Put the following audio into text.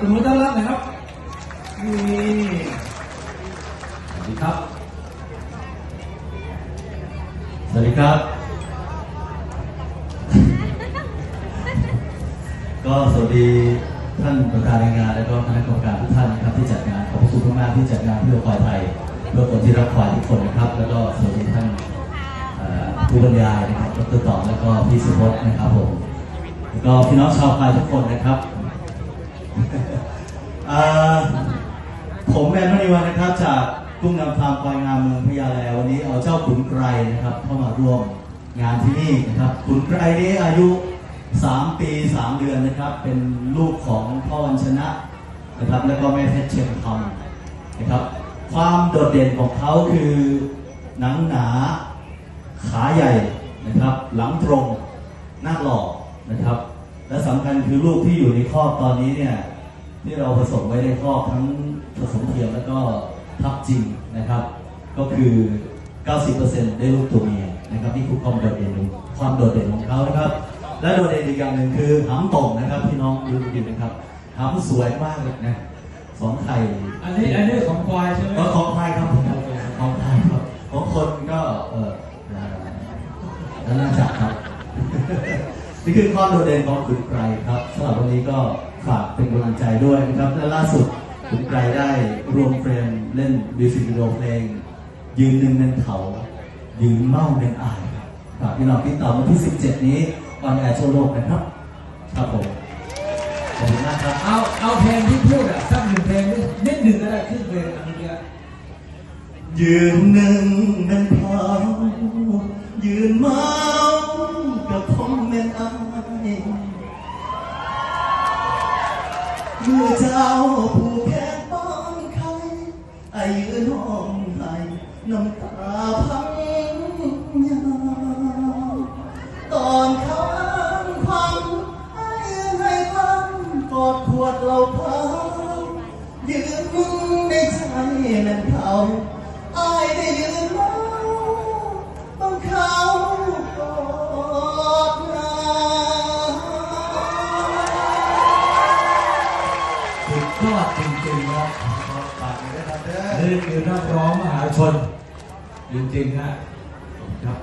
ตบมือต้อนรับหน่อยครับ นี่สวัสดีครับ สวัสดีครับ ก็สวัสดีท่านประธานในงานและก็คณะกรรมการทุกท่านนะครับที่จัดงานขอบคุณมากที่จัดงานเพื่อควายไทยเพื่อคนที่รักควายทุกคนนะครับ แล้วก็สวัสดีท่านผู้บรรยายนะครับดรต่อแล้วก็พี่สุพจน์นะครับผมแล้วก็พี่น้องชาวควายทุกคนนะครับ อ่อผมแมนมณีวันนะครับจากกุ้งนำฟาร์มควายงามเมืองพะยาแล้ววันนี้เอาเจ้าขุนไกรนะครับ เข้ามาร่วมงานที่นี่นะครับขุนไกรนี้อายุ 3 ปี 3 เดือนนะครับ เป็นลูกของพ่อวันชนะนะครับ แล้วก็แม่เพชรเชียงทองนะครับ ความโดดเด่นของเขาคือหนังหนาขาใหญ่นะครับ หลังตรงหน้าหล่อนะครับ และสำคัญคือลูกที่อยู่ในครอกตอนนี้เนี่ย ที่เราผสมไว้ในคอกทั้งผสมเทียมแล้วก็ทับจริงนะครับ ก็คือ 90%ได้ลูกตัวเมียนะครับนี่คือความโดดเด่นของความโดดเด่นของเขานะครับ และโดดเด่นอีกอย่างหนึ่งคือหำตรงนะครับพี่น้องดูดีนะครับหำสวยมากเลยนะสองไข่อันนี้อันนี้ของควายใช่ไหมก็ของไทยครับของไทยครับของคนก็เออแล้วน่าจับครับ นี่คือความโดดเด่นของขุนไกรครับสำหรับวันนี้ก็ฝากเป็นกำลังใจด้วยนะครับและล่าสุดขุนไกรได้รวมเฟรมเล่นมิวสิกวิดีโอเพลง ยืนหนึ่งเป็นเขายืนเมาเป็นอายครับฝากพี่น้องที่ต่อวันที่ 17 นี้ออนแอร์ทั่วโลกนะครับครับผมขอบคุณมากครับเอาเอาเพลงที่พูดอะสักหนึ่งเพลงนิดหนึ่งก็ได้ครึ่งเพลงอันนี้ยืนหนึ่งเป็นเผายืนเมากับคอมเมนต์อาย เมื่อเจ้าผู้แพ้ป้องใครไอายืนห้องไห้น้ำตาพังยาตอนค้างความให้ให้พันกอดขวดเหล้าพังยืนมึงในใจนั้นเขา ยอดจริงๆครับฝากเลยนะครับเด้อ นี่คือนักร้องมหาชน จริงๆนะครับ